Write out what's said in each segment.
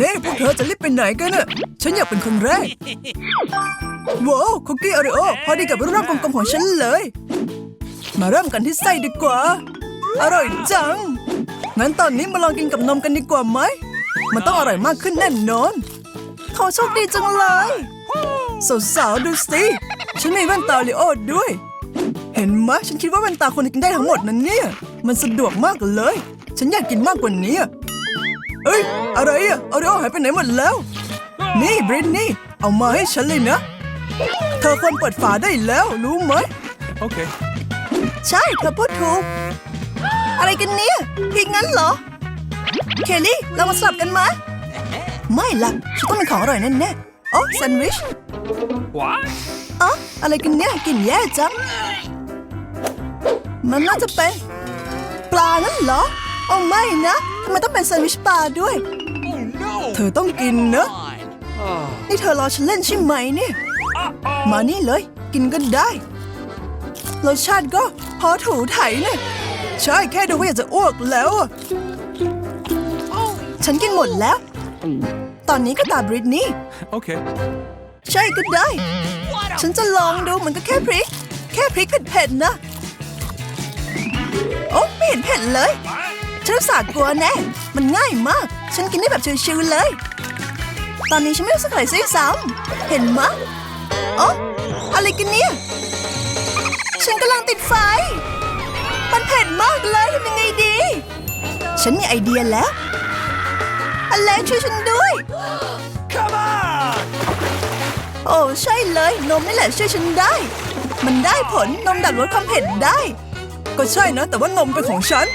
นี่พวกเธอจะรีบไปไหนกันน่ะ ฉันอยากเป็นคนแรก ว้าวคุกกี้โอริโอพอดีกับรูปร่างกลมๆของฉันเลย มาเริ่มกันที่ไส้ดีกว่า อร่อยจัง งั้นตอนนี้มาลองกินกับนมกันดีกว่าไหม มันต้องอร่อยมากขึ้นแน่นอน เขาโชคดีจังเลย สาวๆดูสิฉันมีแว่นตาลิโอด้วย เห็นไหมฉันคิดว่าแว่นตาคนจะกินได้ทั้งหมดนั้นเนี่ย มันสะดวกมากเลย ฉันอยากกินมากกว่านี้อะ เอ้ย อะไรอะเอาริโอหายไปไหนหมดแล้ว นี่บรินนี่ เอามาให้ฉันเลยนะ เธอควรเปิดฝาได้แล้ว รู้ไหม Okay. ใช่เธอพูดถูก อะไรกันเนี่ยผิดงั้นเหรอ เคลลี่ เรามาสลับกันไหมไม่ล่ะฉันต้องเป็นของอร่อยแน่ๆโอ้แซนด์วิช What? อ๋ออะไรกันเนี่ยกลิ่นแย่จัง มันน่าจะเป็น ปลานั่นเหรอ โอ้ไม่นะทำไมต้องเป็นแซนด์วิชปลาด้วย Oh no! เธอต้องกินนะ Oh. นี่เธอรอฉันเล่นใช่ไหมเนี่ย มานี่เลย กินก็ได้รสชาติก็พอถูไถเนี่ยใช่แค่ดูก็อยากจะอ้วกแล้วอะฉันกินหมดแล้ว ตอนนี้ก็ตาบริตนี่ Okay. ใช่ก็ได้ ฉันจะลองดูมันก็แค่พริก แค่พริกเผ็ดๆนะ โอ้ไม่เห็นเผ็ดเลย ฉันรู้สาห์กลัวแน่ มันง่ายมาก ฉันกินได้แบบชิวๆเลย ตอนนี้ฉันไม่รู้สึกอะไรซ้ำซ้ำเห็นมะโอ้อะไรกันเนี่ย ฉันกำลังติดไฟ มันเผ็ดมากเลยทำยังไงดี ฉันมีไอเดียแล้วอเล็กช่วยฉันด้วย Come on! โอ้ใช่เลย นมนี่แหละช่วยฉันได้ มันได้ผลนมดับลดความเผ็ดได้ ก็ใช่นะ แต่ว่านมเป็นของฉัน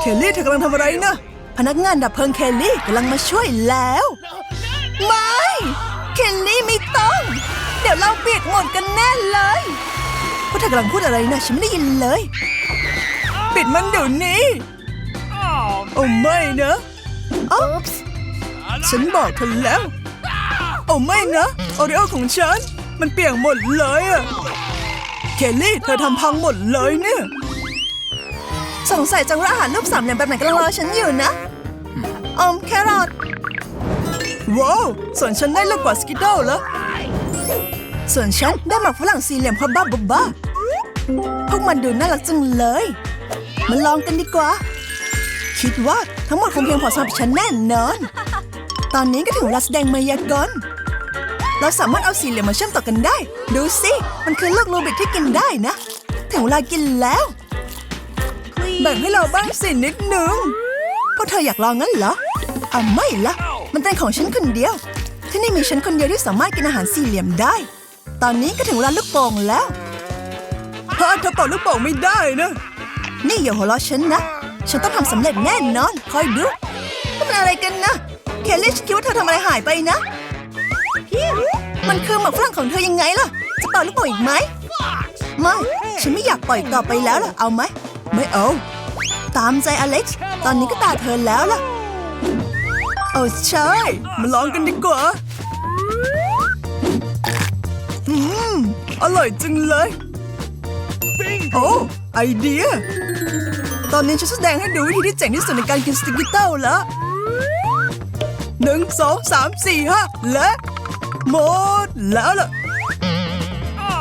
เคลลี่เธอกำลังทำอะไรนะ พนักงานดับเพลิงเคลลี่กำลังมาช่วยแล้ว ไม่ เคลลี่ไม่ต้อง เดี๋ยวเราเปียกหมดกันแน่เลยพวกเธอกำลังพูดอะไรนะ ฉันไม่ได้ยินเลย ปิดมันเดี๋ยวนี้ Oh, โอ้ไม่นะอ๊อปฉันบอกเธอแล้ว โอ้ไม่นะโอริโอของฉัน มันเปียกหมดเลยอะเคลลี่เธอทำพังหมดเลยเนี่ย สงสัยจังว่าอาหารรูปสามเหลี่ยมแบบไหนกำลังรอฉันอยู่นะอมแครอทว้าวส่วนฉันได้ลูกกว่าสกิดเดิลแล้วส่วนฉันได้หมากฝรั่งสี่เหลี่ยมพอบ้าบบ้าพวกมันดูน่ารักจังเลย มาลองกันดีกว่า คิดว่าทั้งหมดคงเพียงพอสำหรับฉันแน่นอน ตอนนี้ก็ถึงเวลาแสดงมายากลเราสามารถเอาสี่เหลี่ยมมาเชื่อมต่อกันได้ ดูสิ มันคือลูกรูบิกที่กินได้นะ ถึงเวลากินแล้ว แบ่งให้เราบ้างสินิดหนึ่งพวกเธออยากลองงั้นเหรออะไม่ละมันเป็นของฉันคนเดียว ที่นี่มีฉันคนเดียวที่สามารถกินอาหารสี่เหลี่ยมได้ ตอนนี้ก็ถึงเวลาลูกโป่งแล้วเฮ้ยเธอเป่าลูกโป่งไม่ได้นะ นี่อย่าหัวเราะฉันนะ ฉันต้องทำสำเร็จแน่นอน คอยดูมันอะไรกันนะ เคลลี่ฉันคิดว่าเธอทำอะไรหายไปนะ มันคือหมากฝรั่งของเธอยังไงล่ะ จะเป่าลูกโป่งอีกไหม ไม่ ฉันไม่อยากปล่อยต่อไปแล้วล่ะ เอาไหม ไม่เอา ตามใจอเล็กซ์ ตอนนี้ก็ตาเธอแล้วล่ะ โอ้ใช่ มาลองกันดีกว่า อืม อร่อยจังเลย bingo! โอ้ไอเดีย ตอนนี้ฉันแสดงให้ดูวิธีที่เจ๋งที่สุดในการกินสติกเกอร์เต้าแล้วหนึ่งสองสามสี่ห้าและหมดแล้วล่ะ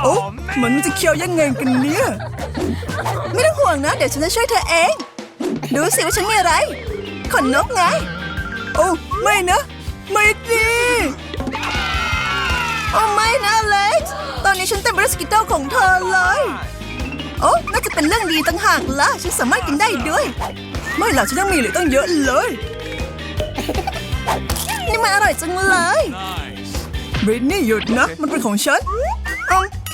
โอ้ Oh, มันจะเคี้ยวยังไงกันเนี่ย ไม่ต้องห่วงนะ เดี๋ยวฉันจะช่วยเธอเอง ดูสิว่าฉันมีอะไร ขนนกไง โอ้ไม่นะ ไม่ดีโอ้ไม่นะอเล็กซ์ตอนนี้ฉันเต็มไปด้วยสกิตเตอร์ของเธอเลย โอ้น่าจะเป็นเรื่องดีต่างหากละฉันสามารถกินได้ด้วย ไม่หรอกฉันยังมีเหลือตั้งเยอะเลย นี่มันอร่อยจังเลย Nice. บริตนี่หยุดนะ มันเป็นของฉัน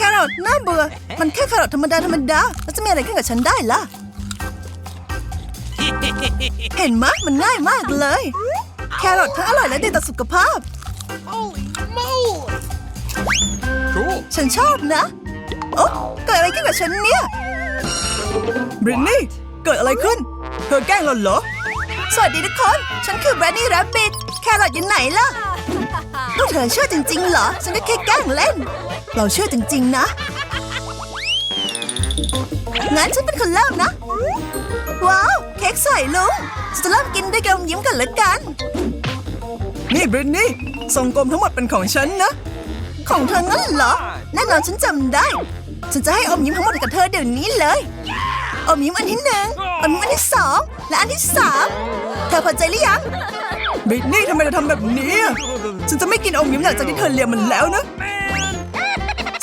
อมแครอทน่าเบื่อ มันแค่แครอทธรรมดาธรรมดาแล้วจะมีอะไรขึ้นกับฉันได้ล่ะ เห็นไหมยมันง่ายมากเลย แครอททั้งอร่อยและดีต่อสุขภาพ Holy moly! Cool. ฉันชอบนะ โอ้เกิดอะไรขึ้นกับฉันเนี่ยบรินนี่ เกิดอะไรขึ้น เธอแกล้งเราเหรอ สวัสดีทุกคน ฉันคือแบรนนี่แรบบิทแครอทอยู่ไหนล่ะพวกเธอเชื่อจริงๆเหรอ ฉันก็แค่แกล้งเล่น เราเชื่อจริง ๆ นะ งั้นฉันเป็นคนเริ่มนะ ว้าว เค้กใส่ลุงฉันจะเริ่มกินด้วยการยิ้มกันละกัน นี่บริตนี่ทรงกลมทั้งหมดเป็นของฉันนะ ของเธองั้นเหรอ แน่นอนฉันจำได้ ฉันจะให้อมยิ้มทั้งหมดกับเธอเดี๋ยวนี้เลย อมยิ้มอันที่หนึ่งอมยิ้มอันที่สองและอันที่สามเธอพอใจหรือยังบริตนี่ทำไมเธอทำแบบนี้อะฉันจะไม่กินอมยิ้มหลังจากที่เธอเลียมมันแล้วนะใ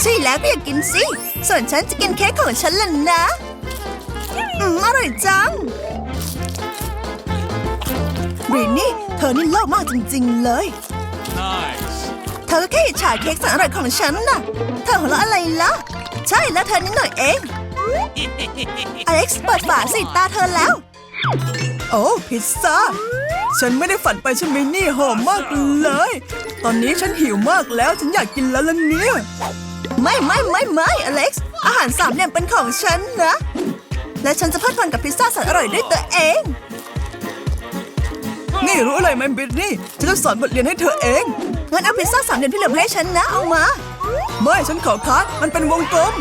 ช่แล้วก็อยากกินสิ ส่วนฉันจะกินเค้กของฉันล่ะนะ อืมอร่อยจังบริตนี่ เธอนี่โลภมากจริง ๆ เลย Nice. เธอก็แค่อิจฉาเค้กแสนอร่อยของฉันน่ะ เธอหัวเราะอะไรล่ะ ใช่แล้วเธอนิดหน่อยเอง อเล็กซ์เปิดฝาสิตาเธอแล้ว โอ้พิซซ่า ฉันไม่ได้ฝันไปใช่ไหมนี่หอมมากเลย ตอนนี้ฉันหิวมากแล้วฉันอยากกินแล้วล่ะเนี่ย ไม่ไม่ไม่ไม่อเล็กซ์ อาหารสามเหลี่ยมเป็นของฉันนะ และฉันจะเพลิดเพลินกับพิซซ่าแสนอร่อยด้วยตัวเอง นี่รู้อะไรไหมบิทนี่ฉันจะสอนบทเรียนให้เธอเอง งั้นเอาพิซซ่าสามเหลี่ยมที่เหลือมาให้ฉันนะ เอามา ไม่ฉันขอคัดมันเป็นวงกลม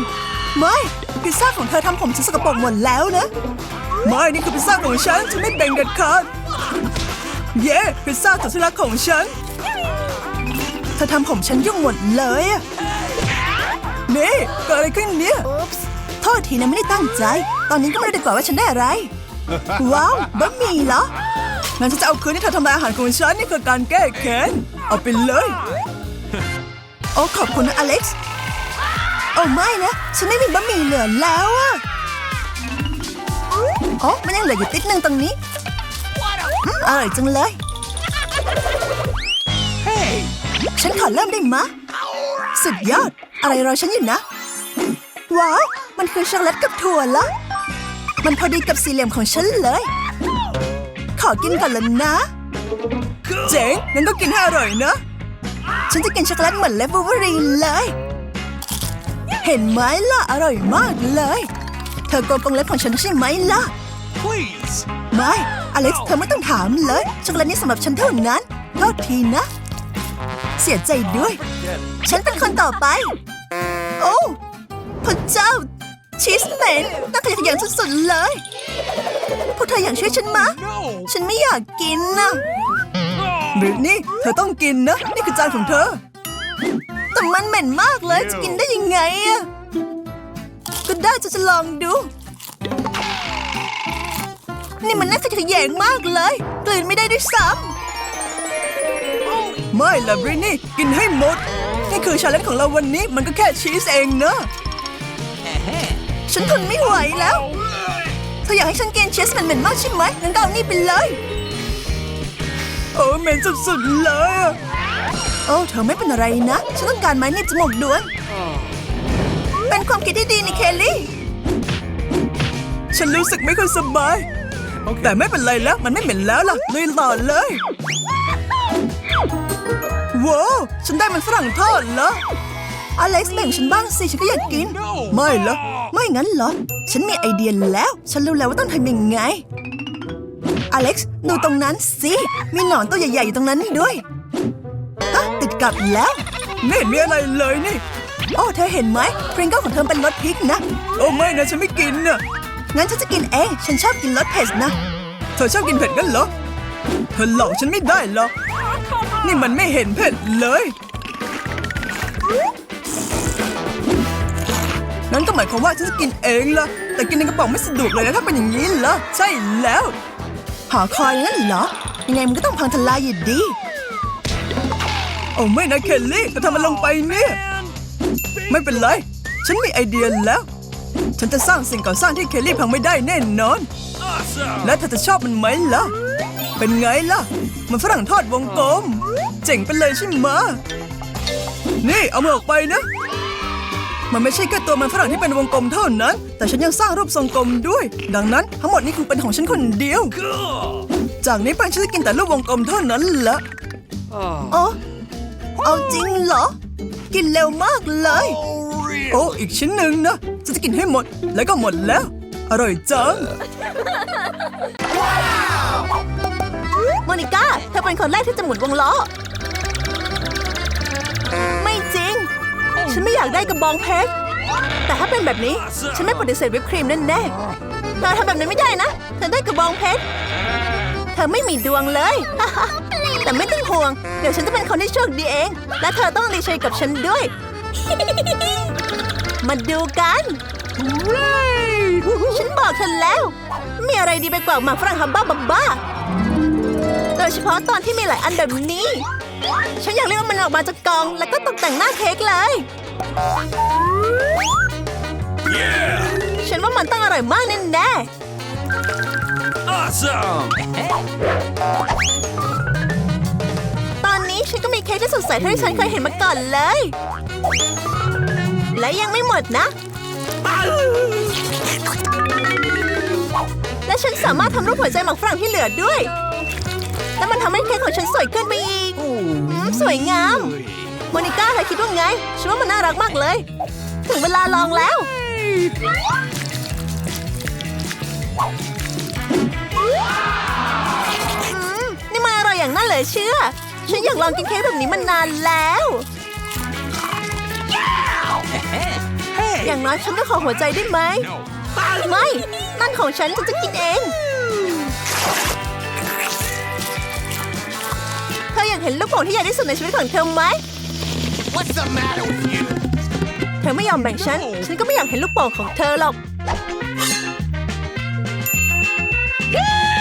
ไม่พิซซ่าของเธอทำผมฉันสกปรกหมดแล้วนะ ไม่นี่คือพิซซ่าของฉันฉันไม่แบ่งเด็ดขาดเย้พิซซ่าสุดที่รักของฉันเธอทำผมฉันยุ่งหมดเลยอะ นี่เกิดอะไรขึ้นเนี่ยโทษทีนะไม่ได้ตั้งใจ ตอนนี้ก็ไม่รู้ดีกว่าว่าฉันได้อะไร ว้าวบะหมี่เหรองั้นฉันจะเอาคืนที่เธอทำลายอาหารของฉันนี่คือการแก้แค้นเอาไปเลย โอ้ขอบคุณนะอเล็กซ์โอ้ไม่นะ ฉันไม่มีบะหมี่เหลือแล้วอะโอ้มันยังเหลืออยู่ติดหนึ่งตรงนี้อืมอร่อยจังเลย Hey. ฉันขอเริ่มได้มะ สุดยอด อะไรรอฉันอยู่นะ ว้าว มันคือช็อกโกแลตกับถั่วละ มันพอดีกับสี่เหลี่ยมของฉันเลย ขอกินก่อนละนะ เจ๋งงั้นก็กินให้อร่อยนะ ฉันจะกินช็อกโกแลตเหมือนเลฟเวอรีนเลย เห็นไหมล่ะ อร่อยมากเลย เธอโกงกรงเล็บของฉันใช่ไหมล่ะ Please. ไม่ อเล็กซ์เธอไม่ต้องถามเลย ช็อกโกแลตนี้สำหรับฉันเท่านั้น โทษทีนะ เสียใจด้วย ฉันเป็นคนต่อไปโอ้ พระเจ้า ชีสเหม็นน่าขยะแขยงสุดๆเลย พวกเธออยากช่วยฉันมา No. ฉันไม่อยากกินนะบริตนี่ เธอต้องกินนะ นี่คือจานของเธอ แต่มันเหม็นมากเลย จะกินได้ยังไงอะก็ได้จะจะลองดู นี่มันน่าขยะแขยงมากเลย กลืนไม่ได้ด้วยซ้ำไม่ละบริตนี่ กินให้หมด นี่คือชาเลนจ์ของเราวันนี้มันก็แค่ชีสเองนะฉันทนไม่ไหวแล้วเธออยากให้ฉันกินชีสเหม็นๆมากใช่ไหมงั้นก็เอานี่ไปเลยโอ้เหม็นสุดๆเลยอะโอ้เธอไม่เป็นอะไรนะ ฉันต้องการไม้หนี่จมูกด่วนเป็นความคิดที่ดีนี่เคลลี่ ฉันรู้สึกไม่ค่อยสบาย แต่ไม่เป็นไรแล้ว มันไม่เหม็นแล้วล่ะลุยต่อเลย ว้าวฉันได้มันฝรั่งทอดเหรออเล็กซ์แบ่งฉันบ้างสิฉันก็อยากกิน ไม่เหรอไม่งั้นเหรอ ฉันมีไอเดียแล้ว ฉันรู้แล้วว่าต้องทำยังไง อเล็กซ์ดูตรงนั้นสิมีหนอนตัวใหญ่ๆอยู่ตรงนั้นด้วยฮะติดกับแล้วไม่เห็นมีอะไรเลยนี่ โอ้เธอเห็นไหมพริงเกิลของเธอเป็นรสพริกนะ โอ้ไม่นะฉันไม่กินนะงั้นฉันจะกินเองฉันชอบกินรสเผ็ดนะ เธอชอบกินเผ็ดกันเหรอ เธอหลอกฉันไม่ได้หรอก นี่มันไม่เห็นเผ็ดเลย นั่นก็หมายความว่าฉันจะกินเองละแต่กินในกระป๋องไม่สะดวกเลยนะถ้าเป็นอย่างนี้เหรอใช่แล้ว หาคอยงั้นเหรอ ยังไงมันก็ต้องพังทลายอยู่ดี โอ้ไม่นะเคลลี่เธอทำมันลงไปเนี่ย ไม่เป็นไร ฉันมีไอเดียแล้ว ฉันจะสร้างสิ่งก่อสร้างที่เคลลี่พังไม่ได้แน่นอน และเธอจะชอบมันไหมล่ะ เป็นไงล่ะ มันฝรั่งทอดวงกลม เจ๋งไปเลยใช่ไหมะนี่เอามือออกไปนะ มันไม่ใช่แค่ตัวมันฝรั่งที่เป็นวงกลมเท่านั้น แต่ฉันยังสร้างรูปทรงกลมด้วย ดังนั้นทั้งหมดนี้คงเป็นของฉันคนเดียว Cool. จากนี้ไปฉันจะกินแต่รูปวงกลมเท่านั้นละ Oh. โอ้เอาจริงเหรอ กินเร็วมากเลย Oh, real. โอ้ อีกชิ้นหนึ่งนะฉันจะกินให้หมด แล้วก็หมดแล้ว อร่อยจังโม นิก้า เธอเป็นคนแรกที่จะหมุนวงล้อ ไม่จริง ฉันไม่อยากได้กระบองเพชร แต่ถ้าเป็นแบบนี้ ฉันไม่ปฏิเสธวิปครีมแน่ๆเธอทำแบบนั้นไม่ได้นะ เธอได้กระบองเพชร เธอไม่มีดวงเลย แต่ไม่ต้องห่วง เดี๋ยวฉันจะเป็นคนที่โชคดีเอง และเธอต้องดีใจกับฉันด้วย มาดูกันฉันบอกเธอแล้ว มีอะไรดีไปกว่าหมากฝรั่งฮับบ้าบับบ้าโด ยเฉพาะตอนที่มีหลายอันแบบนี้ ฉันอยากเรียกมันออกมาจากกล่อง แล้วก็ตกแต่งหน้าเค้กเลย Yeah! ฉันว่ามันต้องอร่อยมากแน่ Awesome! ๆตอนนี้ฉันก็มีเค้กที่สดใสเท่าที่ฉันเคยเห็นมาก่อนเลย และยังไม่หมดนะและฉันสามารถทำรูปหัวใจหมักฝรั่งที่เหลือด้วย และมันทำให้เค้กของฉันสวยขึ้นไปอีกอืมสวยงามโมนิก้าเธอคิดว่าไง ฉันว่ามันน่ารักมากเลย ถึงเวลาลองแล้วอืมนี่มันอร่อยอย่างน่าเหลือเชื่อ ฉันอยากลองกินเค้กแบบนี้มานานแล้ว อย่างน้อยฉันก็ขอหัวใจได้ไหม No. ไม่ นั่นของฉันฉันจะกินเอง เธออยากเห็นลูกโป่งที่ใหญ่ที่สุดในชีวิตของเธอไหม What's the matter with you? เธอไม่ยอมแบ่งฉัน ฉันก็ไม่อยากเห็นลูกโป่งของเธอหรอก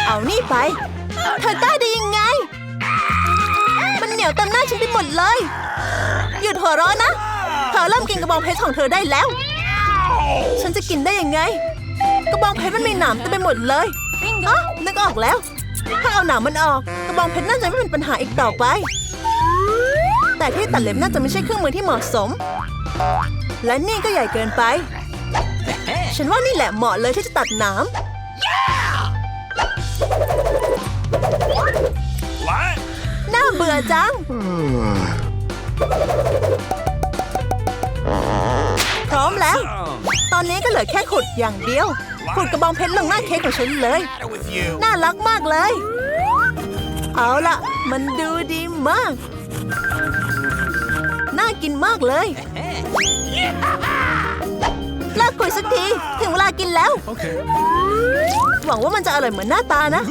เอานี่ไป เธอกล้าได้ยังไง มันเหนียวเต็มหน้าฉันไปหมดเลย หยุดหัวเร้อนนะ เธอเริ่มกินกระบองเพชรของเธอได้แล้ว ฉันจะกินได้ยังไง กระบองเพชรมันมีหนามเต็มไปหมดเลยอ๋อนึกออกแล้ว ถ้าเอาหนามมันออก กระบองเพชรน่าจะไม่เป็นปัญหาอีกต่อไป แต่ที่ตัดเล็บน่าจะไม่ใช่เครื่องมือที่เหมาะสม และนี่ก็ใหญ่เกินไป ฉันว่านี่แหละเหมาะเลยที่จะตัดหนาม What? น่าเบื่อจังพร้อมแล้ว Um, ตอนนี้ก็เหลือแค่ขุดอย่างเดียว ขุดกระบองเพชรลงหน้าเค้กของฉันเลย matter with you? น่ารักมากเลย เอาล่ะมันดูดีมาก น่ากินมากเลยเลิกคุยสักที ถึงเวลากินแล้ว Okay. หวังว่ามันจะอร่อยเหมือนหน้าตานะ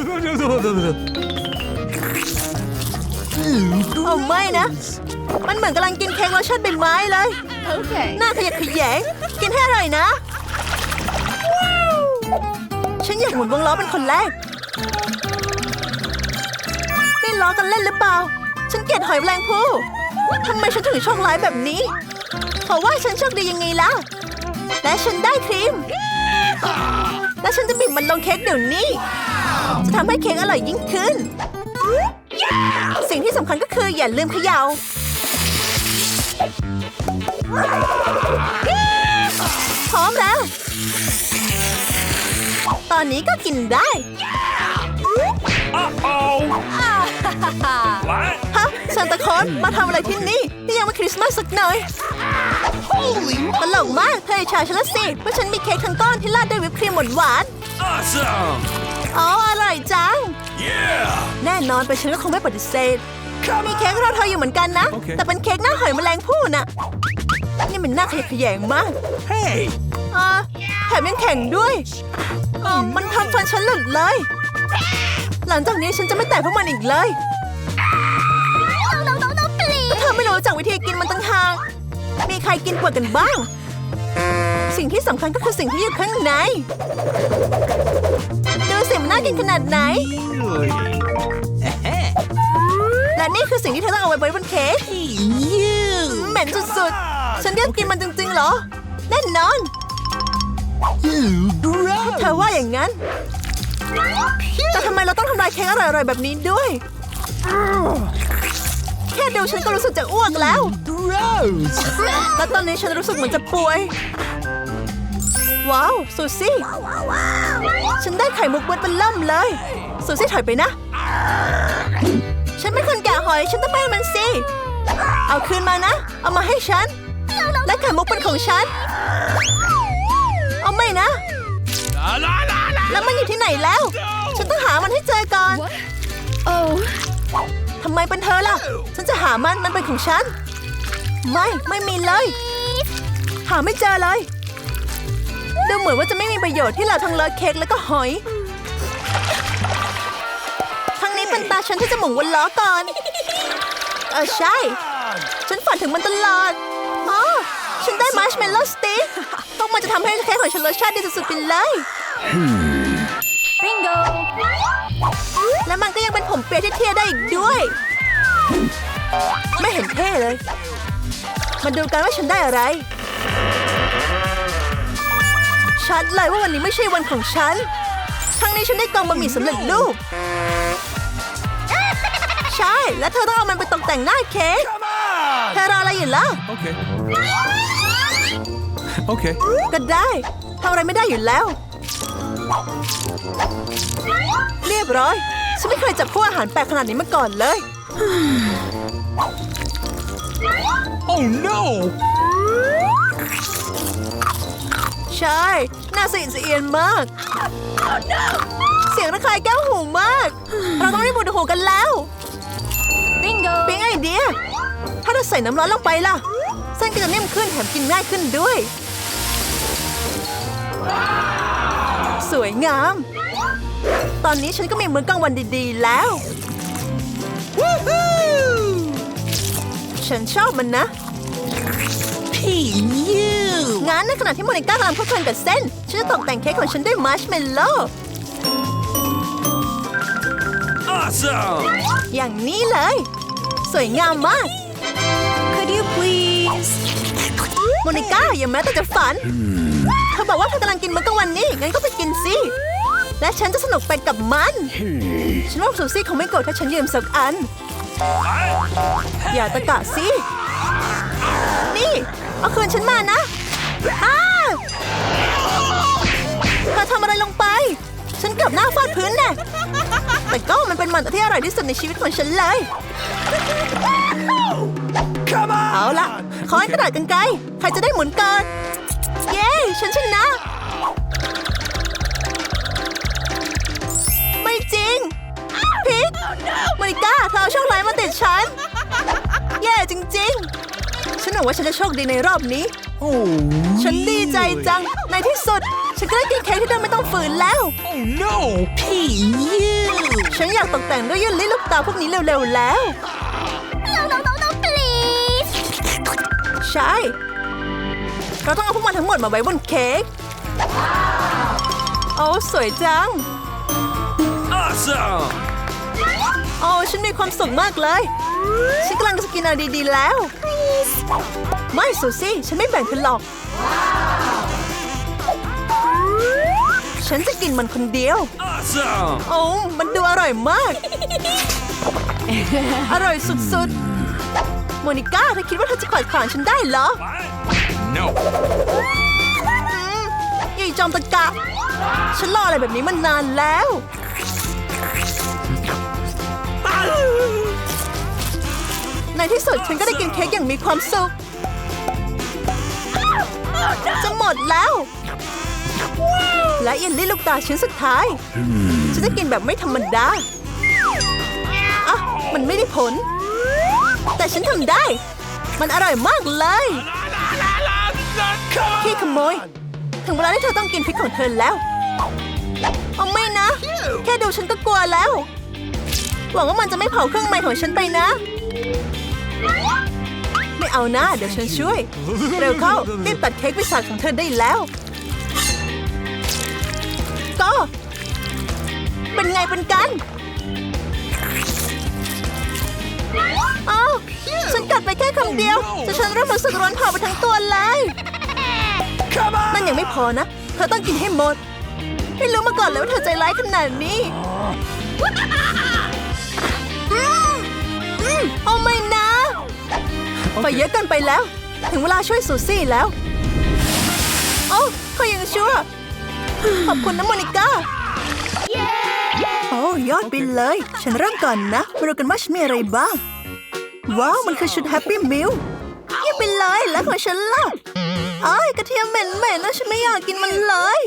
โอ้ไม่นะ มันเหมือนกำลังกินเค้กรสชาติใบไม้เลย Okay. หน้าขยะแขยง กินให้อร่อยนะ ฉันอยากหมุนวงล้อเป็นคนแรกนี่ล้อกันเล่นหรือเปล่า ฉันเกลียดหอยแมลงภู่ทำไมฉันถึงโชคร้ายแบบนี้เพราะว่าฉันโชคดียังไงล่ะ และฉันได้ครีม และฉันจะบีบมันลงเค้กเดี๋ยวนี้ จะทำให้เค้กอร่อยยิ่งขึ้น สิ่งที่สำคัญก็คืออย่าลืมเขย่า พร้อมแล้ว ตอนนี้ก็กินได้ Uh-oh! What? ฮะซานตาคลอนมาทำอะไรที่นี่ นี่ยังไม่คริสต์มาสสักหน่อย Holy ตลกมาก เธออิจฉาฉันละสิเพราะฉันมีเค้กทั้งก้อนที่ราดด้วยวิปครีมหวาน awesome! ๆอ๋อ อร่อยจัง Yeah! แน่นอนไปฉันก็คงไม่ปฏิเสธมีเค้กรอเธออยู่เหมือนกันนะโอเคแต่เป็นเค้กหน้าหอยแมลงภู่น่ะนี่ มันน่าขยะแขยงมาก Hey! อ่าแถมยังแข็งด้วยอ่ามันทำฟันฉันหลุดเลย หลังจากนี้ฉันจะไม่แตะพวกมันอีกเลยก็เธอไม่รู้จักวิธีกินมันตั้งหากมีใครกินกว่ากันบ้าง สิ่งที่สำคัญก็คือสิ่งที่อยู่ข้างใน ดูสิมันน่ากินขนาดไหน และนี่คือสิ่งที่เธอต้องเอาไว้บนเค้กเหม็นสุดๆ ฉันเรียกกินมันจริง ๆ เหรอ แน่นอนเธอว่าอย่างนั้น แต่ทำไมเราต้องทำลายเค้กอร่อยๆแบบนี้ด้วย แค่ดูฉันก็รู้สึกจะอ้วกแล้ว และตอนนี้ฉันรู้สึกเหมือนจะป่วย ว้าว ซูซี่ ฉันได้ไข่มุกเบิดเป็นล่ำเลย ซูซี่ถอยไปนะ ฉันเป็นคนแกะหอย ฉันต้องไปให้มันสิ เอาคืนมานะ เอามาให้ฉัน และไข่มุกเป็นของฉัน เอาไม่นะ La la la la! แล้วมันอยู่ที่ไหนแล้ว ฉันต้องหามันให้เจอก่อน Oh. ทำไมเป็นเธอล่ะ ฉันจะหามันมันเป็นของฉัน ไม่ไม่มีเลย หาไม่เจอเลยดูเหมือนว่าจะไม่มีประโยชน์ที่เราทั้งเลอะเค้กแล้วก็หอยทั้งนี้เป็นตาฉันที่จะหมุนวนล้อก่อน เออใช่ ฉันฝันถึงมันตลอดอ๋อ ฉันได้มาร์ชเมลโล่สติ๊กพวกมันจะทำให้เค้กของฉันรสชาติดีสุดๆไปเลย Bingo! และมันก็ยังเป็นผมเปียที่เท่ได้อีกด้วย ไม่เห็นเท่เลย มาดูกันว่าฉันได้อะไร ชัดเลยว่าวันนี้ไม่ใช่วันของฉันครั้งนี้ฉันได้กล่องบะหมี่สำเร็จรูป ใช่ และเธอต้องเอามันไปตกแต่งหน้าเค้ก Come on! เธอรออะไรอยู่ล่ะ Okay. Okay. ก็ได้ทำอะไรไม่ได้อยู่แล้ว เรียบร้อย ฉันไม่เคยจับพวกอาหารแปลกขนาดนี้มาก่อนเลย Oh no! ใช่ น่าสะอิดสะเอียนมาก เสียงระคายแก้วหูมาก เราต้องรีบบูดหูกันแล้ว Bingo! เป็นไอเดีย ถ้าเราใส่น้ำร้อนลงไปล่ะเส้นก็จะนิ่มขึ้นแถมกินง่ายขึ้นด้วย สวยงาม ตอนนี้ฉันก็มีมื้อกลางวันดีๆแล้ว ฉันชอบมันนะงั้นในขณะที่โมนิก้ากำลังเพลิดเพลินกับเส้น ฉันจะตกแต่งเค้กของฉันด้วยมาร์ชเมลโล่ Awesome! อย่างนี้เลย สวยงามมาก Could you please? โมนิก้าอย่าแม้แต่จะฝัน เธอบอกว่าเธอกำลังกินมื้อกลางวันนี้งั้นก็ไปกินสิ และฉันจะสนุกไปกับมัน ฉันว่าซูซี่คงไม่โกรธถ้าฉันยืมสักอัน อย่าตะกะสิ นี่ เอาคืนฉันมานะอ้าเธอทำอะไรลงไป ฉันเกือบหน้าฟาดพื้นแน่แต่ก็มันเป็นมันที่อร่อยที่สุดในชีวิตของฉันเลย Come on! เอาละขอให้กระดาษกันไกลใครจะได้หมุนก่อน เย้ ฉันชนะ ไม่จริง พิกมาริก้าเธอเอาโชคร้ายมาติดฉัน แย่จริง ๆ ฉันหวังว่าฉันจะโชคดีในรอบนี้ Oh ฉันดีใจจัง ในที่สุด ฉันก็ได้กินเค้กที่เดินไม่ต้องฝืนแล้ว Oh no! ฉันอยากตกแต่งด้วยเยลลี่ลูกตาพวกนี้เร็วๆแล้ว No, no, no, no, please! ใช่ เราต้องเอาพวกมันทั้งหมดมาไว้บนเค้กโอ้สวยจัง Awesome! โอ้ฉันมีความสุขมากเลย ฉันกำลังจะกินอะไรดีๆแล้ว ไม่ซูซี่ ฉันไม่แบ่งเธอหรอก ฉันจะกินมันคนเดียว Awesome! โอ้มันดูอร่อยมาก อร่อยสุดๆ โมนิก้าเธอคิดว่าเธอจะขวาดขวางฉันได้เหรอ No! อืมยายจอมตะกะ ฉันรออะไรแบบนี้มานานแล้ว ในที่สุดฉันก็ได้กินเค้กอย่างมีความสุข จะหมดแล้ว และเยลลี่ลูกตาชิ้นสุดท้าย ฉันจะกินแบบไม่ธรรมดาอะมันไม่ได้ผล แต่ฉันทำได้ มันอร่อยมากเลย Come พี่ขโมย ถึงเวลาที่เธอต้องกินพริกของเธอแล้วเอาไม่นะ แค่ดูฉันก็กลัวแล้ว หวังว่ามันจะไม่เผาเครื่องในของฉันไปนะ ไม่เอานะ เดี๋ยวฉันช่วย เร็วเข้ารีบตัดเค้กพิซซ่าของเธอได้แล้ว ก็ เป็นไงเป็นกันอ้าวฉันกัดไปแค่คำเดียวแต่ฉันเริ่มรู้สึกร้อนเผาไปทั้งตัวเลย Come on! นั่นยังไม่พอนะ เธอต้องกินให้หมด ไม่รู้มาก่อนเลยว่าเธอใจร้ายขนาดนี้อืมอืมโอ้ไม่นะไปเยอะเกินไปแล้ว ถึงเวลาช่วยซูซี่แล้ว โอ้เขายังชั่วขอบคุณนะโมนิก้าโอ้ยอดไปเลย ฉันเริ่มก่อนนะมาดูกันว่าฉันมีอะไรบ้าง ว้าว มันคือชุดแฮปปี้มิลเยี่ยมไปเลยแล้วของฉันล่ะ เอ้ยกระเทียมเหม็นๆแล้วฉันไม่อยากกินมันเลย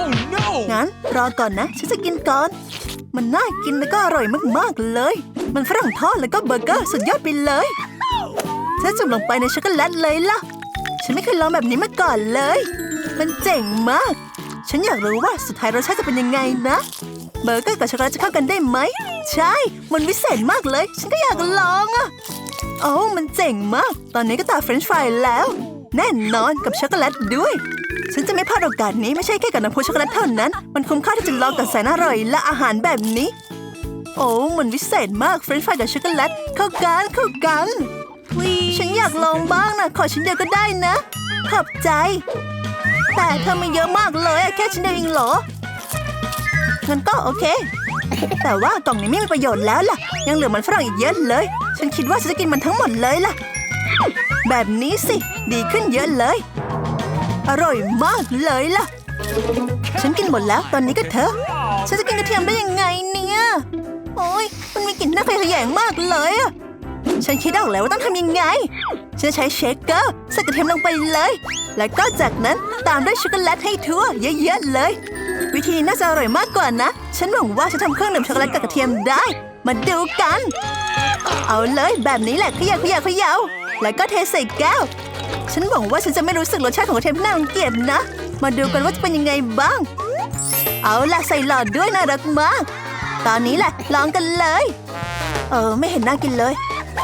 Oh no! งั้นรอก่อนนะ ฉันจะกินก่อน มันน่ากินแล้วก็อร่อยมากๆเลย มันฝรั่งทอดแล้วก็เบอร์เกอร์สุดยอดไปเลยฉันจุ่มลงไปในช็อกโกแลตเลยล่ะ ฉันไม่เคยลองแบบนี้มาก่อนเลย มันเจ๋งมาก ฉันอยากรู้ว่าสุดท้ายรสชาติจะเป็นยังไงนะ เบอร์เกอร์กับช็อกโกแลตจะเข้ากันได้ไหม ใช่ มันวิเศษมากเลย ฉันก็อยากลองอะโอ้มันเจ๋งมาก ตอนนี้ก็ตาเฟรนช์ฟรายแล้ว แน่นอนกับช็อกโกแลตด้วย ฉันจะไม่พลาดโอกาสนี้ไม่ใช่แค่กับน้ำพุช็อกโกแลตเท่านั้น มันคุ้มค่าที่จะลองกับแสนอร่อยและอาหารแบบนี้ โอ้มันวิเศษมากเฟรนช์ฟรายกับช็อกโกแลตเข้ากันเข้ากัน Please. ฉันอยากลองบ้างนะขอชิ้นเดียวก็ได้นะ ขอบใจ แต่เธอมาเยอะมากเลยอะแค่ชิ้นเดียวเองเหรองั้นก็โอเค แต่ว่ากล่องนี้ไม่มีประโยชน์แล้วล่ะ ยังเหลือมันฝรั่งอีกเยอะเลย ฉันคิดว่าฉันจะกินมันทั้งหมดเลยล่ะ แบบนี้สิ ดีขึ้นเยอะเลย อร่อยมากเลยล่ะ ฉันกินหมดแล้วตอนนี้ก็เธอฉันจะกินกระเทียมได้ยังไงเนี่ย โอ้ยมันมีกลิ่นน่าขยะแขยงมากเลยอะฉันคิดออกแล้วว่าต้องทำยังไง ฉันจะใช้เชคเกอร์ใส่กระเทียมลงไปเลย แล้วก็จากนั้นตามด้วยช็อกโกแลตให้ทั่วเยอะๆเลย วิธีนี้น่าจะอร่อยมากกว่านะ ฉันหวังว่าจะทำเครื่องดื่มช็อกโกแลตกับกระเทียมได้ มาดูกัน เอาเลยแบบนี้แหละขย่าเขย่าเขย่า แล้วก็เทใส่แก้ว ฉันหวังว่าฉันจะไม่รู้สึกรสชาติของเทมที่น่ารังเกียจนะ มาดูกันว่าจะเป็นยังไงบ้าง เอาล่ะใส่หลอดด้วยน่ารักมาก ตอนนี้แหละลองกันเลย เออ ไม่เห็นน่ากินเลย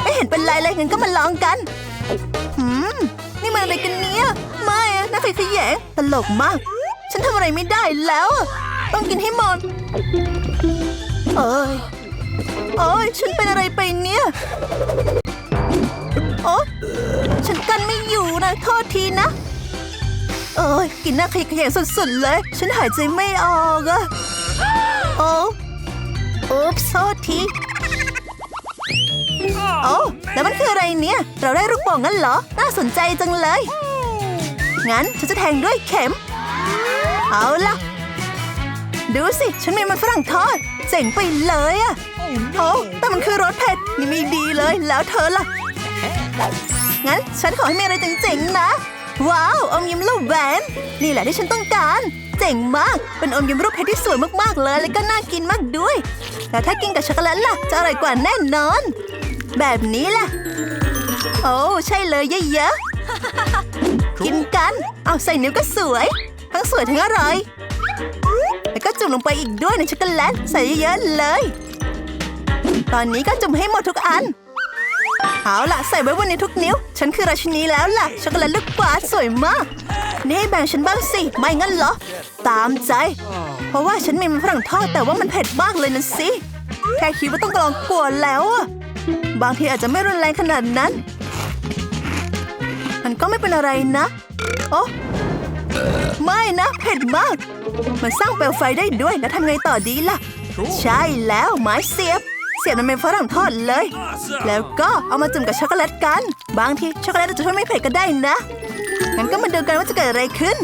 ไม่เห็นเป็นไรเลยงั้นก็มาลองกันหืมนี่มันอะไรกันเนี่ยไม่อะน่าขยแขยงตลกมาก ฉันทำอะไรไม่ได้แล้ว ต้องกินให้หมดเอ้ยโอ้ยฉันเป็นอะไรไปเนี่ย โอ้ฉันกันไม่อยู่นะโทษทีนะ เอ้ยกินหน้าขยะแขยงสุดๆเลย ฉันหายใจไม่ออกอะโอ้อุ๊บโทษทีโอ้แล้วมันคืออะไรเนี่ย เราได้ลูกโป่งงั้นเหรอ น่าสนใจจังเลย งั้นฉันจะแทงด้วยเข็ม เอาล่ะ ดูสิ ฉันมีมันฝรั่งทอด เจ๋งไปเลยอะโอ้แต่มันคือรสเผ็ด นี่ไม่ดีเลย แล้วเธอล่ะ งั้นฉันขอให้มีอะไรเจ๋งๆนะ ว้าว อมยิ้มรูปแหวน นี่แหละที่ฉันต้องการ เจ๋งมาก เป็นอมยิ้มรูปเพชรที่สวยมากๆเลย แล้วก็น่ากินมากด้วย แต่ถ้ากินกับช็อกโกแลตล่ะ จะอร่อยกว่าแน่นอน แบบนี้แหละโอ้ใช่เลยเยอะๆกินกัน เอาใส่นิ้วก็สวย ทั้งสวยทั้งอร่อย แล้วก็จุ่มลงไปอีกด้วยในช็อกโกแลตใส่เยอะๆเลย ตอนนี้ก็จุ่มให้หมดทุกอัน เอาล่ะใส่ไว้บนในทุกนิ้ว ฉันคือราชินีแล้วล่ะ ช็อกโกแลตลูกกวาดสวยมาก นี่แบ่งฉันบ้างสิ ไม่งั้นเหรอ ตามใจ เพราะว่าฉันมีมันฝรั่งทอดแต่ว่ามันเผ็ดมากเลยนะสิ แค่คิดว่าต้องลองกลัวแล้วอะบางทีอาจจะไม่รุนแรงขนาดนั้น มันก็ไม่เป็นอะไรนะ โอ้ไม่นะเผ็ดมาก มันสร้างเปลวไฟได้ด้วยแล้วทำไงต่อดีล่ะ ใช่แล้วไม้เสียบ สียบมันเป็นฝรั่งทอดเลย แล้วก็เอามาจุ่มกับช็อกโกแลตกัน บางทีช็อกโกแลตอาจจะช่วยไม่เผ็ดก็ได้นะ งั้นก็มาดูกันว่าจะเกิดอะไรขึ้น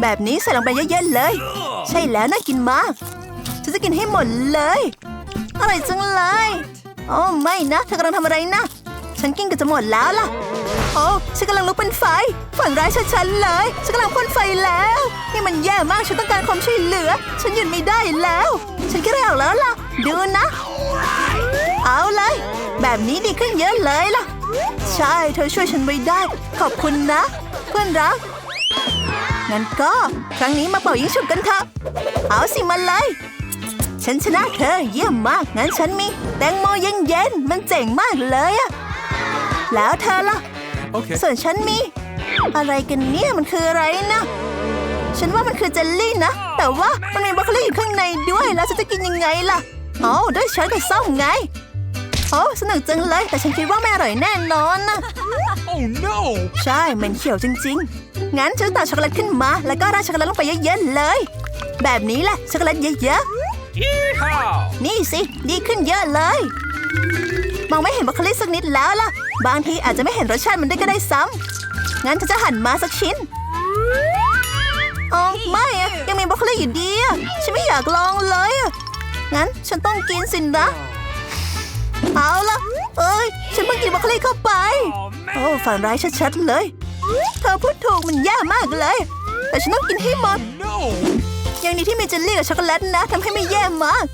แบบนี้ใส่ลงไปเยอะๆเลย ใช่แล้วน่ากินมาก ฉันจะกินให้หมดเลย อร่อยจังเลย โอ้ไม่นะ เธอกำลังทำอะไรนะ ฉันกินกันจะหมดแล้วล่ะ โอ้ฉันกำลังลุกเป็นไฟ ฝันร้ายชัดๆเลย ฉันกำลังพ่นไฟแล้ว นี่มันแย่มาก ฉันต้องการความช่วยเหลือ ฉันหยุดไม่ได้แล้ว ฉันคิดอะไรออกแล้วล่ะ ดูนะ เอาเลย แบบนี้ดีขึ้นเยอะเลยล่ะ ใช่เธอช่วยฉันไว้ได้ ขอบคุณนะ เพื่อนรัก งั้นก็ครั้งนี้มาเป่ายิงฉุบกันเถอะ เอาสิมาเลย ฉันชนะเธอเยี่ยมมาก งั้นฉันมี แตงโมเย็นๆมันเจ๋งมากเลยอะแล้วเธอล่ะ Okay. ส่วนฉันมี อะไรกันเนี่ยมันคืออะไรนะ ฉันว่ามันคือเจลลี่นะ แต่ว่ามันมีบรอกโคลีอยู่ข้างในด้วยแล้วฉันจะกินยังไงล่ะอ๋อด้วยช้อนกับส้อมไงโอ้สนุกจังเลย แต่ฉันคิดว่าไม่อร่อยแน่นอนนะ Oh no! ใช่เหม็นเขียวจริง ๆ งั้นฉันตักช็อกโกแลตขึ้นมา แล้วก็ราดช็อกโกแลตลงไปเยอะๆเลย แบบนี้แหละช็อกโกแลตเยอะ Yeehaw! ๆนี่สิ ดีขึ้นเยอะเลย มองไม่เห็นบรอกโคลีสักนิดแล้วล่ะ บางทีอาจจะไม่เห็นรสชาติมันด้วยก็ได้ซ้ำงั้นฉันจะหั่นมาสักชิ้นอ๋อไม่อะยังมีบรอกโคลีอยู่ดีอะฉันไม่อยากลองเลยอะงั้นฉันต้องกินสินะ เอาล่ะเอ้ย ฉันเพิ่งกินบรอกโคลีเข้าไป Oh โอ้ man! ฝันร้ายชัดๆเลย เธอพูดถูกมันแย่มากเลย แต่ฉันต้องกินให้หมด No! ยังดีที่มีเจลลี่กับช็อกโกแลตนะทำให้ไม่แย่มาก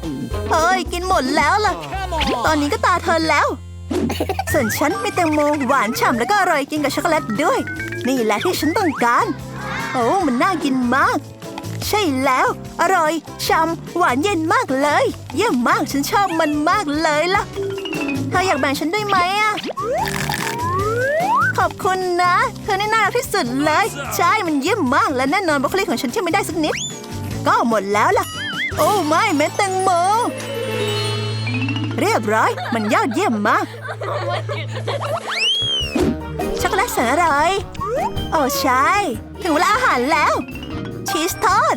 เฮ้ย กินหมดแล้วล่ะ Come ตอน on! นี้ก็ตาเธอแล้ว ส่วนฉันมีแตงโมหวานฉ่ำแล้วก็อร่อยกินกับช็อกโกแลตด้วย นี่แหละที่ฉันต้องการ โอ้มันน่ากินมาก ใช่แล้ว อร่อยช่ำหวานเย็นมากเลย เยี่ยมมากฉันชอบมันมากเลยล่ะ เธออยากแบ่งฉันด้วยไหมอะขอบคุณนะ เธอนี่น่ารักที่สุดเลย ใช่มันเยี่ยมมากและแน่นอนบรอกโคลีของฉันที่ไม่ได้สักนิด ก็หมดแล้วล่ะ โอ้ไม่เม็ดแตงโม เรียบร้อย มันยอดเยี่ยมมาก ช็อกโกแลตแสนอร่อย โอ้ใช่ ถึงเวลาอาหารแล้ว ชีสทอด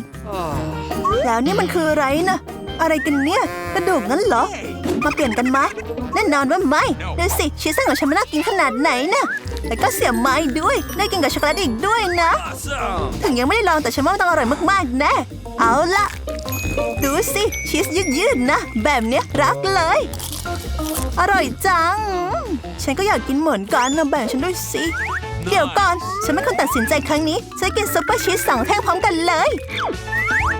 แล้วนี่มันคืออะไรนะ อะไรกันเนี่ย กระดูกงั้นเหรอ มาเปลี่ยนกันไหมแน่นอนว่าไม่ดูสิชีสของฉันมันน่ากินขนาดไหนนะแล้วก็เสียไม้ด้วยได้กินกับช็อกโกแลตอีกด้วยนะ ถึงยังไม่ได้ลองแต่ฉันว่ามันต้องอร่อยมากๆแน่เอาละดูสิชีสยืดๆนะ แบบเนี้ยรักเลย อร่อยจัง ฉันก็อยากกินเหมือนกันนะแบ่งฉันด้วยสิเดี๋ยวก่อน ฉันไม่ควรตัดสินใจครั้งนี้ฉันกินซุปเปอร์ชีสสองแท่งพร้อมกันเลย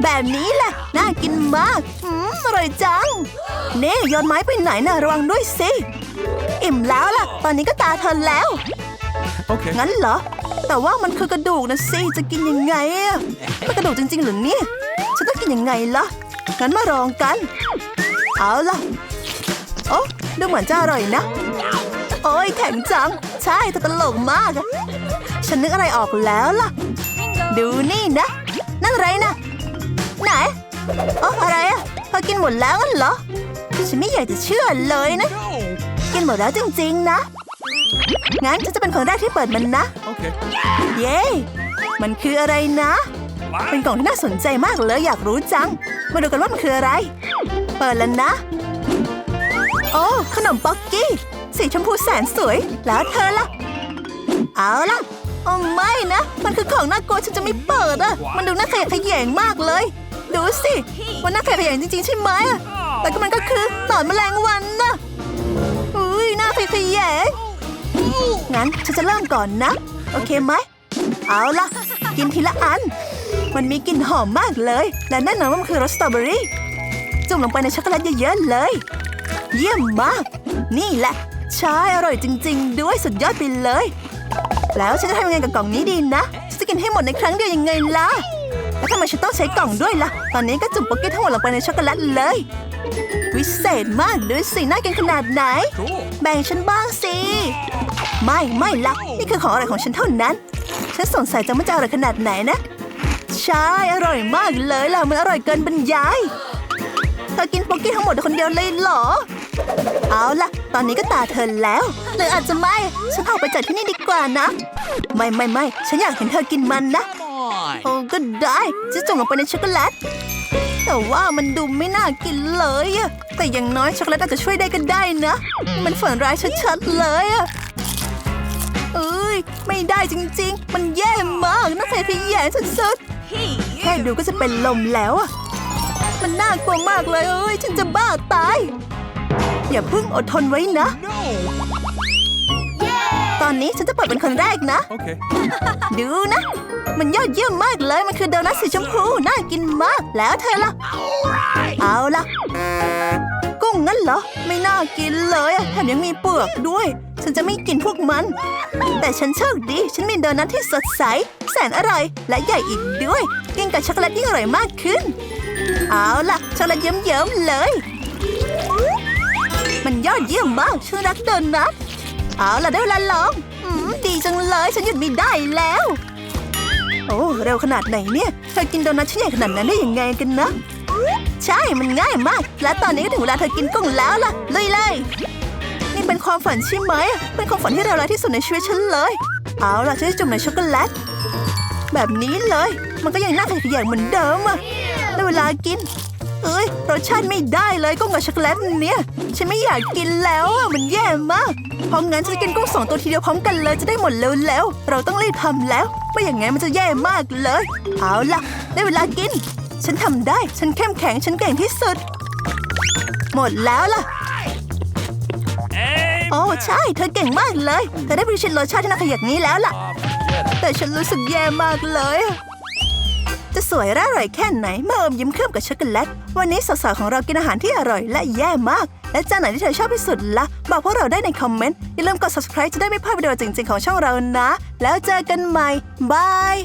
แบบนี้แหละ น่ากินมาก อืมอร่อยจัง เน่โยนไม้ไปไหนนะระวังด้วยสิ อิ่มแล้วล่ะ ตอนนี้ก็ตาเธอแล้ว Okay. งั้นเหรอ แต่ว่ามันคือกระดูกนะสิ จะกินยังไงอะมันกระดูกจริงๆเหรือเนี่ย ฉันต้องกินยังไงล่ะ งั้นมาลองกัน เอาล่ะ โอ้ดูเหมือนจะอร่อยนะ โอ้ยแข็งจัง ใช่แต่ตลกมากอะฉันนึกอะไรออกแล้วล่ะ ดูนี่นะ นั่นอะไรนะไหน อ๋ออะไรอะพอกินหมดแล้วงั้นเหรอ ฉันไม่อยากจะเชื่อเลยนะ No. กินหมดแล้วจริงๆนะ งั้นฉันจะเป็นคนแรกที่เปิดมันนะ Okay. เย้ มันคืออะไรนะ เป็นกล่องที่น่าสนใจมากเลยอยากรู้จัง มาดูกันว่ามันคืออะไร เปิดแล้วนะ โอ้ขนมป๊อกกี้ สีชมพูแสนสวย แล้วเธอล่ะ เอาล่ะโอ้ไม่นะ มันคือของน่ากลัวฉันจะไม่เปิดอะมันดูน่าขยะแขยงมากเลย ดูสิมันน่าขยะแขยงจริง ๆ ใช่ไหมแต่ก็มันก็คือหนอนแมลงวันนะอุ้ยน่าขยะแยงงั้นฉันจะเริ่มก่อนนะ โอเคไหม เอาล่ะ กินทีละอัน มันมีกลิ่นหอมมากเลย และแน่นอนว่ามันคือรสสตรอเบอรี่ จุ่มลงไปในช็อกโกแลตเยอะๆเลย เยี่ยมมาก นี่แหละใช่อร่อยจริง ๆ ด้วยสุดยอดไปเลย แล้วฉันจะทำยังไงกับกล่องนี้ดีนะจะกินให้หมดในครั้งเดียวยังไงล่ะ แล้วทำไมฉันต้องใช้กล่องด้วยล่ะ ตอนนี้ก็จุ่มโปเกตทั้งหมดลงไปในช็อกโกแลตเลย วิเศษมากดูสิน่ากินขนาดไหน Cool. แบ่งฉันบ้างสิ ไม่ไม่ละ นี่คือของอร่อยของฉันเท่านั้น ฉันสงสัยจะมันจะอร่อยขนาดไหนนะ ใช่ อร่อยมากเลยล่ะ มันอร่อยเกินบรรยายเธอกินโป๊กกี้ทั้งหมดคนเดียวเลยเหรอ เอาล่ะ ตอนนี้ก็ตาเธอแล้ว หรืออาจจะไม่ ฉันออกไปจากที่นี่ดีกว่านะ ไม่ไม่ไม่ ฉันอยากเห็นเธอกินมันนะ Fine. โอ้ก็ได้จะจุ่มลงไปในช็อกโกแลต แต่ว่ามันดูไม่น่ากินเลยอะแต่อย่างน้อยช็อกโกแลตอาจจะช่วยได้ก็ได้นะ มันฝันร้ายชัดๆเลยอะเอ้ยไม่ได้จริง ๆ มันแย่มากน่าขยะแขยงสุดๆแค่ดูก็จะเป็นลมแล้วอะมันน่ากลัวมากเลยเอ้ยฉันจะบ้าตาย อย่าเพิ่งอดทนไว้นะ No. ตอนนี้ฉันจะเปิดเป็นคนแรกนะ Okay. ดูนะ มันยอดเยี่ยมมากเลย มันคือโดนัทสีชมพู น่ากินมาก แล้วเธอล่ะ เอาล่ะกุ้งงั้นเหรอ ไม่น่ากินเลยอะแถมยังมีเปลือกด้วย ฉันจะไม่กินพวกมัน แต่ฉันโชคดี ฉันมีโดนัทที่สดใส แสนอร่อย และใหญ่อีกด้วย กินกับช็อกโกแลตยิ่งอร่อยมากขึ้น เอาล่ะ ช็อกโกแลตเยิ้มๆเลย มันยอดเยี่ยมมากฉันรักโดนัท เอาล่ะได้เวลาลองอดีจังเลยฉันหยุดไม่ได้แล้ว โอ้เร็วขนาดไหนเนี่ยเธอกินโดนัทชิ้นใหญ่ขนาดนั้นได้ยังไงกันนะ ใช่มันง่ายมาก และตอนนี้ก็ถึงเวลาเธอกินกุ้งแล้วล่ะเลยเลยนี่เป็นความฝันใช่ไหมเป็นความฝันที่เลวร้ายที่สุดในชีวิตฉันเลย เอาล่ะฉันจะจุ่มในช็อกโกแลตแบบนี้เลย มันก็ยังน่าขยะแขยงเหมือนเดิมอะได้เวลากิน เอ้ยรสชาติไม่ได้เลยกุ้งกับช็อกโกแลตเนี่ย ฉันไม่อยากกินแล้วอะมันแย่มาก เพราะงั้นฉันจะกินกุ้งสองตัวทีเดียวพร้อมกันเลยจะได้หมดเร็วๆเราต้องรีบทำแล้ว ไม่อย่างงั้นมันจะแย่มากเลย เอาล่ะ ได้เวลากิน ฉันทำได้ ฉันเข้มแข็ง ฉันเก่งที่สุด หมดแล้วล่ะ Amen. โอ้ใช่ เธอเก่งมากเลย เธอได้บริชิตรสชาติที่น่าขยักนี้แล้วล่ะ Oh, forget it. แต่ฉันรู้สึกแย่มากเลย จะสวยและอร่อยแค่ไหนเมื่ออมยิ้มเคลือบกับช็อกโกแลต วันนี้สาวๆของเรากินอาหารที่อร่อยและแย่มาก และจานไหนที่เธอชอบที่สุดละ่ะ บอกพวกเราได้ในคอมเมนต์ อย่าลืมกด subscribe จะได้ไม่พลาดวิดีโอจริงๆของช่องเรานะ แล้วเจอกันใหม่ บาย